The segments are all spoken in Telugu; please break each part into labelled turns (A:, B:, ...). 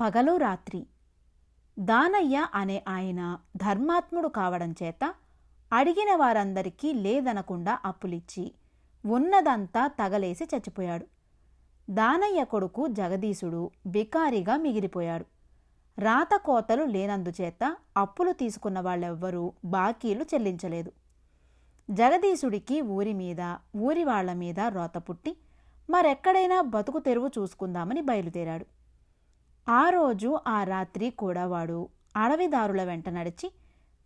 A: పగలు రాత్రి. దానయ్య అనే ఆయన ధర్మాత్ముడు కావడం చేత అడిగిన వారందరికీ లేదనకుండా అప్పులిచ్చి ఉన్నదంతా తగలేసి చచ్చిపోయాడు. దానయ్య కొడుకు జగదీశుడు బికారిగా మిగిలిపోయాడు. రాత కోతలు లేనందుచేత అప్పులు తీసుకున్న వాళ్ళెవ్వరూ బాకీలు చెల్లించలేదు. జగదీశుడికి ఊరి మీద ఊరి వాళ్ళ మీద రోత పుట్టి మరెక్కడైనా బతుకు తెరువు చూసుకుందామని బయలుదేరాడు. ఆ రోజు ఆ రాత్రి కూడా వాడు అడవిదారుల వెంట నడిచి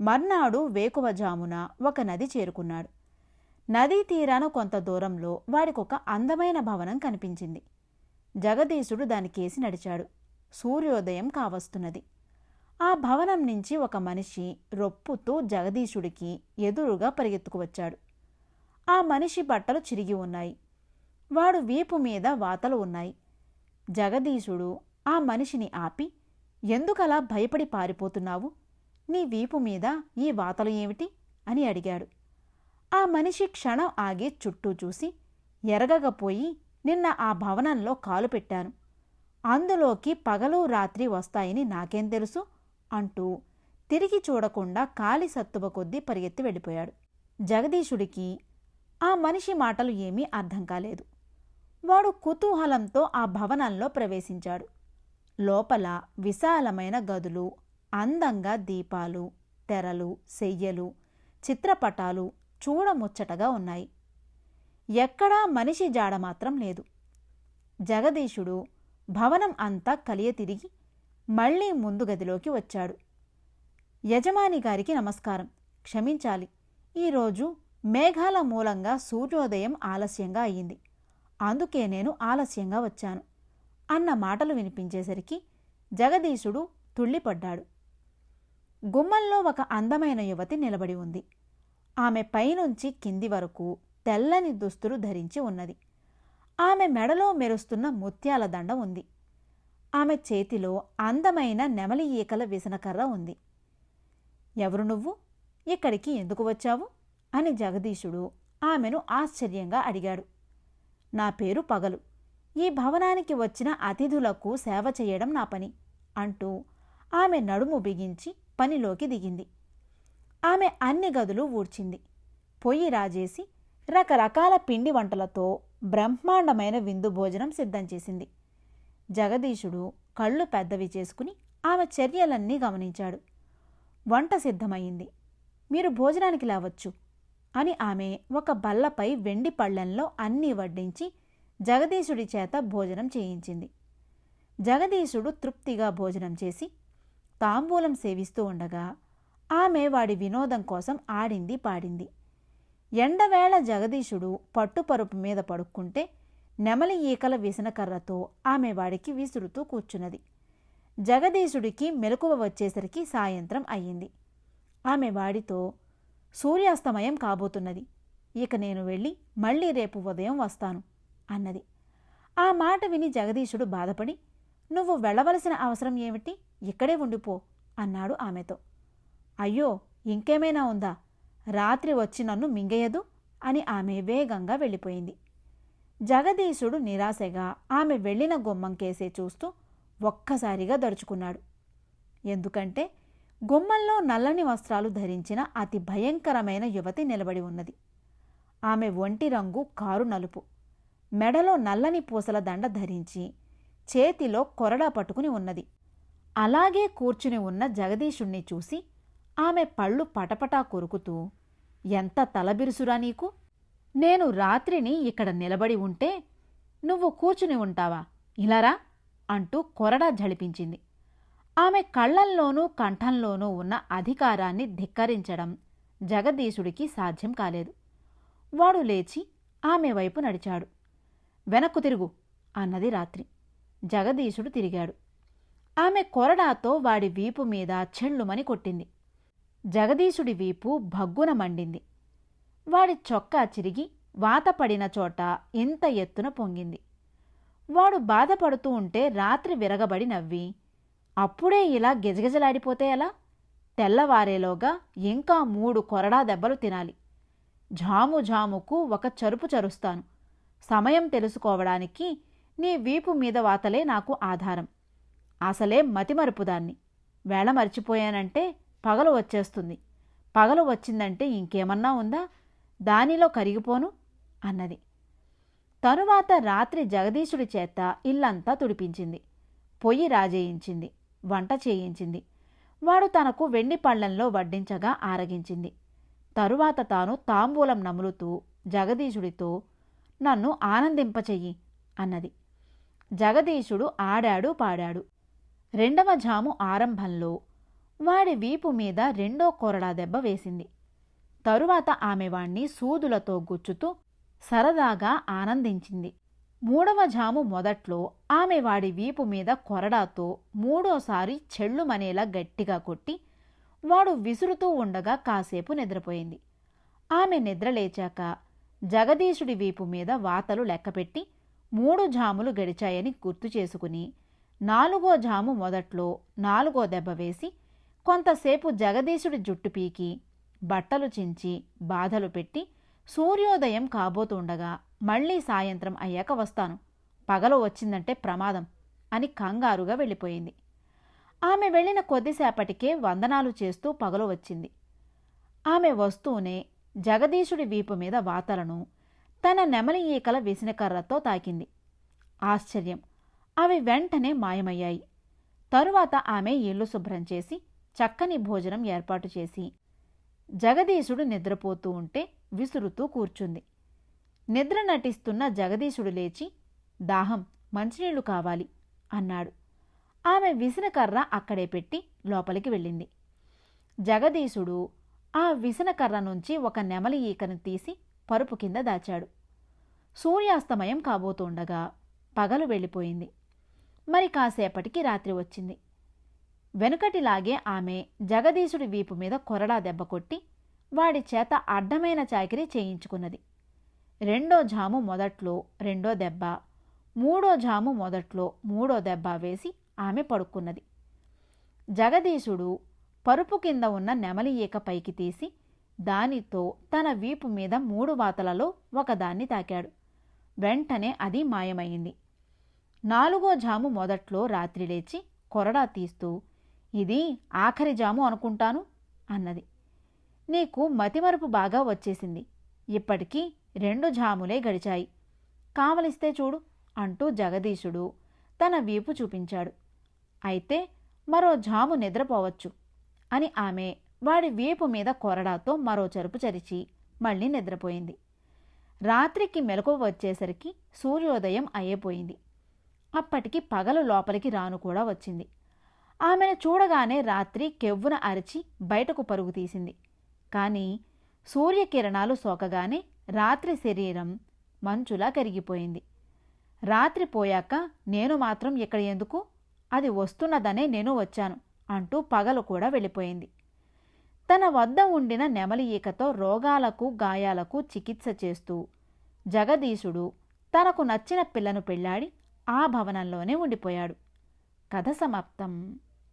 A: మర్నాడు వేకువజామున ఒక నది చేరుకున్నాడు. నదీ తీరాన కొంత దూరంలో వాడికొక అందమైన భవనం కనిపించింది. జగదీశుడు దానికేసి నడిచాడు. సూర్యోదయం కావస్తున్నది. ఆ భవనం నుంచి ఒక మనిషి రొప్పుతూ జగదీశుడికి ఎదురుగా పరిగెత్తుకు వచ్చాడు ఆ మనిషి బట్టలు చిరిగి ఉన్నాయి. వాడు వీపు మీద వాతలు ఉన్నాయి. జగదీశుడు ఆ మనిషిని ఆపి ఎందుకలా భయపడి పారిపోతున్నావు? నీ వీపు మీద ఈ వాతలు ఏమిటి? అని అడిగాడు. ఆ మనిషి క్షణం ఆగి చుట్టూ చూసి ఎరగకపోయి నిన్న ఆ భవనంలో కాలు పెట్టాను. అందులోకి పగలు రాత్రి వస్తాయని నాకేం తెలుసు? అంటూ తిరిగి చూడకుండా కాలి సత్తువ కొద్దీ పరిగెత్తి వెళ్ళిపోయాడు. జగదీశుడికి ఆ మనిషి మాటలు ఏమీ అర్థం కాలేదు. వాడు కుతూహలంతో ఆ భవనంలో ప్రవేశించాడు. లోపల విశాలమైన గదులు అందంగా దీపాలు తెరలు సెయ్యలు చిత్రపటాలు చూడముచ్చటగా ఉన్నాయి. ఎక్కడా మనిషి జాడ మాత్రం లేదు. జగదీశుడు భవనం అంతా కలియ తిరిగి మళ్ళీ ముందు గదిలోకి వచ్చాడు. యజమాని గారికి నమస్కారం. క్షమించాలి. ఈరోజు మేఘాల మూలంగా సూర్యోదయం ఆలస్యంగా అయ్యింది. అందుకే నేను ఆలస్యంగా వచ్చాను. అన్న మాటలు వినిపించేసరికి జగదీశుడు తుళ్ళిపడ్డాడు. గుమ్మంలో ఒక అందమైన యువతి నిలబడి ఉంది. ఆమె పైనుంచి కింది వరకు తెల్లని దుస్తులు ధరించి ఉన్నది. ఆమె మెడలో మెరుస్తున్న ముత్యాల దండ ఉంది. ఆమె చేతిలో అందమైన నెమలి ఈకల విసనకర్ర ఉంది. ఎవరు నువ్వు? ఇక్కడికి ఎందుకు వచ్చావు? అని జగదీశుడు ఆమెను ఆశ్చర్యంగా అడిగాడు. నా పేరు పగలు. ఈ భవనానికి వచ్చిన అతిథులకు సేవ చేయడం నా పని అంటూ ఆమె నడుము బిగించి పనిలోకి దిగింది. ఆమె అన్ని గదులు ఊడ్చింది. పొయ్యి రాజేసి రకరకాల పిండి వంటలతో బ్రహ్మాండమైన విందు భోజనం సిద్ధం చేసింది. జగదీశుడు కళ్ళు పెద్దవి చేసుకుని ఆమె చర్యలన్నీ గమనించాడు. వంట సిద్ధమైంది మీరు భోజనానికి లావచ్చు అని ఆమె ఒక బల్లపై వెండి పళ్ళెంలో అన్నీ వడ్డించి జగదీశుడి చేత భోజనం చేయించింది. జగదీశుడు తృప్తిగా భోజనం చేసి తాంబూలం సేవిస్తూ ఉండగా ఆమె వాడి వినోదం కోసం ఆడింది పాడింది. ఎండవేళ జగదీశుడు పట్టుపరుపు మీద పడుక్కుంటే నెమలి ఈకల విసనకర్రతో ఆమె వాడికి విసురుతూ కూర్చున్నది. జగదీశుడికి మెలకువ వచ్చేసరికి సాయంత్రం అయ్యింది. ఆమె వాడితో సూర్యాస్తమయం కాబోతున్నది. ఇక నేను వెళ్ళి మళ్ళీ రేపు ఉదయం వస్తాను. అన్నది. ఆ మాట విని జగదీశుడు బాధపడి నువ్వు వెళ్ళవలసిన అవసరం ఏమిటి? ఇక్కడే ఉండిపో అన్నాడు ఆమెతో. అయ్యో ఇంకేమైనా ఉందా? రాత్రి వచ్చి నన్ను మింగేయదు అని ఆమె వేగంగా వెళ్ళిపోయింది. జగదీశుడు నిరాశగా ఆమె వెళ్ళిన గుమ్మంకేసే చూస్తూ ఒక్కసారిగా దరుచుకున్నాడు. ఎందుకంటే గుమ్మంలో నల్లని వస్త్రాలు ధరించిన అతి భయంకరమైన యువతి నిలబడి ఉన్నది. ఆమె ఒంటి రంగు కారు నలుపు. మెడలో నల్లని పూసల దండ ధరించి చేతిలో కొరడా పట్టుకుని ఉన్నది. అలాగే కూర్చుని ఉన్న జగదీశుణ్ణి చూసి ఆమె పళ్ళు పటపటా కొరుకుతూ ఎంత తలబిరుసురా నీకు? నేను రాత్రిని ఇక్కడ నిలబడి ఉంటే నువ్వు కూర్చుని ఉంటావా? ఇలారా అంటూ కొరడా జడిపించింది ఆమె కళ్ళల్లోనూ కంఠంలోనూ ఉన్న అధికారాన్ని ధిక్కరించడం జగదీశుడికి సాధ్యం కాలేదు. వాడు లేచి ఆమె వైపు నడిచాడు. వెనక్కు తిరుగు అన్నది రాత్రి. జగదీశుడు తిరిగాడు. ఆమె కొరడాతో వాడి వీపు మీద చెళ్ళుమని కొట్టింది. జగదీశుడి వీపు భగ్గున మండింది. వాడి చొక్కా చిరిగి వాతపడిన చోట ఇంత ఎత్తున పొంగింది. వాడు బాధపడుతూ ఉంటే రాత్రి విరగబడి నవ్వి అప్పుడే ఇలా గిజగిజలాడిపోతే ఎలా? తెల్లవారేలోగా ఇంకా మూడు కొరడా దెబ్బలు తినాలి. జాము జాముకు ఒక చరుపు చరుస్తాను. సమయం తెలుసుకోవడానికి నీ వీపు మీద వాతలే నాకు ఆధారం. అసలే మతిమరుపుదాన్ని వేళ మర్చిపోయానంటే పగలు వచ్చేస్తుంది. పగలు వచ్చిందంటే ఇంకేమన్నా ఉందా? దానిలో కరిగిపోను అన్నది. తరువాత రాత్రి జగదీశుడి చేత ఇల్లంతా తుడిపించింది. పొయ్యి రాజేయించింది. వంట చేయించింది. వాడు తనకు వెండి పళ్ళంలో వడ్డించగా ఆరగించింది. తరువాత తాను తాంబూలం నములుతూ జగదీశుడితో నన్ను ఆనందింపచెయ్యి అన్నది. జగదీశుడు ఆడాడు పాడాడు. రెండవ జాము ఆరంభంలో వాడి వీపు మీద రెండో కొరడా దెబ్బ వేసింది. తరువాత ఆమె వాణ్ణి సూదులతో గుచ్చుతూ సరదాగా ఆనందించింది. మూడవ జాము మొదట్లో ఆమె వాడి వీపు మీద కొరడాతో మూడోసారి చెళ్ళుమనేలా గట్టిగా కొట్టి వాడు విసురుతూ ఉండగా కాసేపు నిద్రపోయింది. ఆమె నిద్రలేచాక జగదీశుడి వీపు మీద వాతలు లెక్కపెట్టి మూడు జాములు గడిచాయని గుర్తు చేసుకుని నాలుగో జాము మొదట్లో నాలుగో దెబ్బ వేసి కొంతసేపు జగదీశుడి జుట్టు పీకి బట్టలు చించి బాధలు పెట్టి సూర్యోదయం కాబోతుండగా మళ్ళీ సాయంత్రం అయ్యాక వస్తాను. పగలు వచ్చిందంటే ప్రమాదం అని కంగారుగా వెళ్ళిపోయింది. ఆమె వెళ్ళిన కొద్దిసేపటికే వందనాలు చేస్తూ పగలు వచ్చింది. ఆమె వస్తూనే జగదీశుడి వీపు మీద వాతలను తన నెమలి ఈకల విసినకర్రతో తాకింది. ఆశ్చర్యం. అవి వెంటనే మాయమయ్యాయి. తరువాత ఆమె ఇల్లు శుభ్రం చేసి చక్కని భోజనం ఏర్పాటు చేసి జగదీశుడు నిద్రపోతూ ఉంటే విసురుతూ కూర్చుంది. నిద్ర నటిస్తున్న జగదీశుడు లేచి దాహం మంచినీళ్ళు కావాలి అన్నాడు. ఆమె విసనకర్ర అక్కడే పెట్టి లోపలికి వెళ్ళింది. జగదీశుడు ఆ విసనకర్ర నుంచి ఒక నెమలి ఈకను తీసి పరుపు కింద దాచాడు. సూర్యాస్తమయం కాబోతుండగా పగలు వెళ్ళిపోయింది. మరి కాసేపటికి రాత్రి వచ్చింది. వెనుకటిలాగే ఆమె జగదీశుడి వీపు మీద కొరడా దెబ్బ కొట్టి వాడి చేత అడ్డమైన చాకిరీ చేయించుకున్నది. రెండో జాము మొదట్లో రెండో దెబ్బ మూడో జాము మొదట్లో మూడో దెబ్బ వేసి ఆమె పడుకున్నది. జగదీశుడు పరుపు కింద ఉన్న నెమలి ఈక పైకి తీసి దానితో తన వీపు మీద మూడు వాతలలో ఒకదాన్ని తాకాడు. వెంటనే అది మాయమైంది. నాలుగో జాము మొదట్లో రాత్రి లేచి కొరడా తీస్తూ ఇది ఆఖరి జాము అనుకుంటాను అన్నది. నీకు మతిమరుపు బాగా వచ్చేసింది. ఇప్పటికీ రెండు జాములే గడిచాయి. కావలిస్తే చూడు అంటూ జగదీశుడు తన వీపు చూపించాడు. అయితే మరో జాము నిద్రపోవచ్చు. అని ఆమె వాడి వేపు మీద కొరడాతో మరో చెరుపు చరిచి మళ్ళీ నిద్రపోయింది. రాత్రికి మెలకువ వచ్చేసరికి సూర్యోదయం అయ్యిపోయింది. అప్పటికి పగలు లోపలికి రాను కూడా వచ్చింది. ఆమెను చూడగానే రాత్రి కెవ్వున అరిచి బయటకు పరుగు తీసింది. కానీ సూర్యకిరణాలు సోకగానే రాత్రి శరీరం మంచులా కరిగిపోయింది. రాత్రి పోయాక నేను మాత్రం ఇక్కడ ఎందుకు? అది వస్తున్నదనే నేను వచ్చాను. అంటూ పగలు కూడా వెళ్ళిపోయింది. తన వద్ద ఉండిన నెమలి ఈకతో రోగాలకు గాయాలకు చికిత్స చేస్తూ జగదీశుడు తనకు నచ్చిన పిల్లను పెళ్ళాడి ఆ భవనంలోనే ఉండిపోయాడు. కథ సమాప్తం.